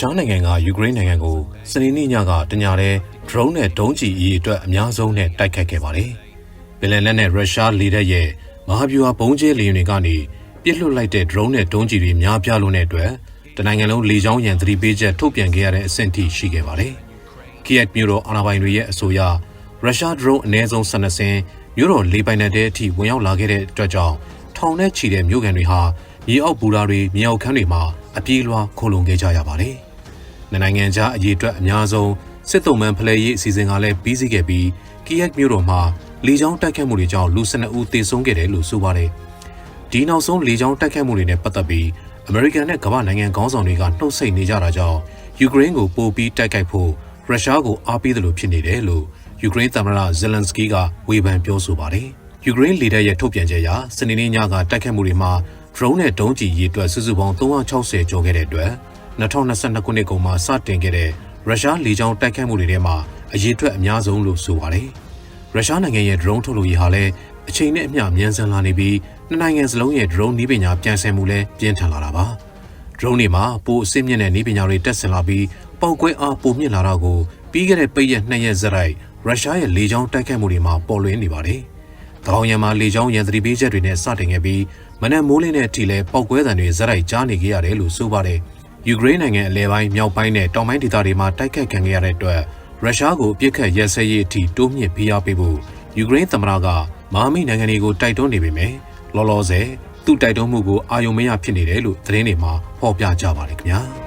ရှားနိုင်ငံကယူကရိန်းနိုင်ငံကိုစနေနေ့ညကတညတဲ့ drone နဲ့ဒုံးကျည်အရေးအတွက်အများဆုံးနဲ့တိုက်ခတ်ခဲ့ပါတယ်။ပင်လယ်လက်နဲ့ရုရှားလေတပ်ရဲ့မဟာဗျူဟာဘုံကျဲလေယာဉ်တွေကနေပြစ်လွတ်လိုက်တဲ့ drone နဲ့ဒုံးကျည်တွေများပြားလို့တဲ့အတွက်တနိုင်ငံလုံးလေကြောင်းရန်သတိပေးချက်ထုတ်ပြန်ခဲ့ရတဲ့အဆင့်ထိရှိခဲ့ပါတယ်။ Kiev မြို့တော်အာဏာပိုင်တွေရဲ့အဆိုအရရုရှား drone အနည်းဆုံး12စင်းမြို့တော်လေပိုင်နက်တဲ့အထိဝင်ရောက်လာခဲ့တဲ့အတွက်ကြောင့်ထောင်နဲ့ချီတဲ့မြို့ကန်တွေဟာမြေအောက်ဘူတာတွေမြေအောက်ခန်းတွေမှာ အပြေးလွှားခိုလုံခဲ့ကြရပါတယ်။နှစ်နိုင်ငံကြားအရေးအတွက်အများဆုံးစစ်တုံးမှန်ဖလဲရေးအစီအစဉ်ကလည်းပြီးစီးခဲ့ပြီး Kiev မြို့တော်မှာလေကြောင်းတိုက်ခတ်မှုတွေကြောင့်လူ12ဦးသေဆုံးခဲ့တယ်လို့ဆိုပါတယ်။ဒီနောက်ဆုံးလေကြောင်းတိုက်ခတ်မှုတွေနဲ့ပတ်သက်ပြီးအမေရိကန်နဲ့ကမ္ဘာနိုင်ငံခေါင်းဆောင်တွေကနှုတ်ဆက်နေကြတာကြောင့်ယူကရိန်းကိုပိုပြီးတိုက်ခိုက်ဖို့ရုရှားကိုအားပေးတယ်လို့ဖြစ်နေတယ်လို့ယူကရိန်းသမ္မတဇယ်လန်စကီးကဝေဖန်ပြောဆိုပါတယ်။ယူကရိန်းလေတပ်ရဲ့ထုတ်ပြန်ချက်အရစနေနေ့ညကတိုက်ခတ်မှုတွေမှာ drone နဲ့ဒုံးကျည်ရေးအတွက်စုစုပေါင်း360ကျော်ခဲ့တဲ့အတွက်2022ခုနှစ်ကုန်မှာစတင်ခဲ့တဲ့ရုရှားလေကြောင်းတိုက်ခိုက်မှုတွေထဲမှာအရေးအတွက်အများဆုံးလို့ဆိုပါတယ်။ရုရှားနိုင်ငံရဲ့ drone ထုတ်လုပ်ရေးဟာလည်းအချိန်နဲ့အမျှမြန်ဆန်လာနေပြီးနှစ်နိုင်ငံစလုံးရဲ့ drone နည်းပညာပြန်ဆင်မှုလည်းပြင်းထန်လာတာပါ။ drone တွေမှာပိုအဆင့်မြင့်တဲ့နည်းပညာတွေတက်ဆင်လာပြီးပောက်ကွဲအားပိုမြင့်လာတာကိုပြီးခဲ့တဲ့ပိတ်ရက်နှစ်ရက်ဇက်ရိုက်ရုရှားရဲ့လေကြောင်းတိုက်ခိုက်မှုတွေမှာပေါ်လွင်နေပါတယ်။တကော င်ရံမှာလေကြောင်းရန်သတိပေးချက်တွေနဲ့စတင်ခဲ့ပြီးမနက်မိုးလင်းတဲ့အထိလည်းပောက်ကွဲသံတွေဇက်ရိုက်ကြားနေကြရတယ်လို့ဆိုပါတယ်။ယူကရိန်းနိုင်ငံအလဲပိုင်းမြောက်ပိုင်းနဲ့တောင်ပိုင်းဒေသတွေမှာတိုက်ခိုက်ခံခဲ့ရတဲ့အတွက်ရုရှားကိုအပြစ်ခတ်ရဲစဲရေးအထိတိုးမြင့်ဖိအားပေးဖို့ယူကရိန်းသမ္မတကမဟာမိတ်နိုင်ငံတွေကိုတိုက်တွန်းနေပေမဲ့လောလောဆယ်သူ့တိုက်တွန်းမှုကိုအာယုံမရဖြစ်နေတယ်လို့သတင်းတွေမှာဖော်ပြကြပါတယ်ခင်ဗျာ။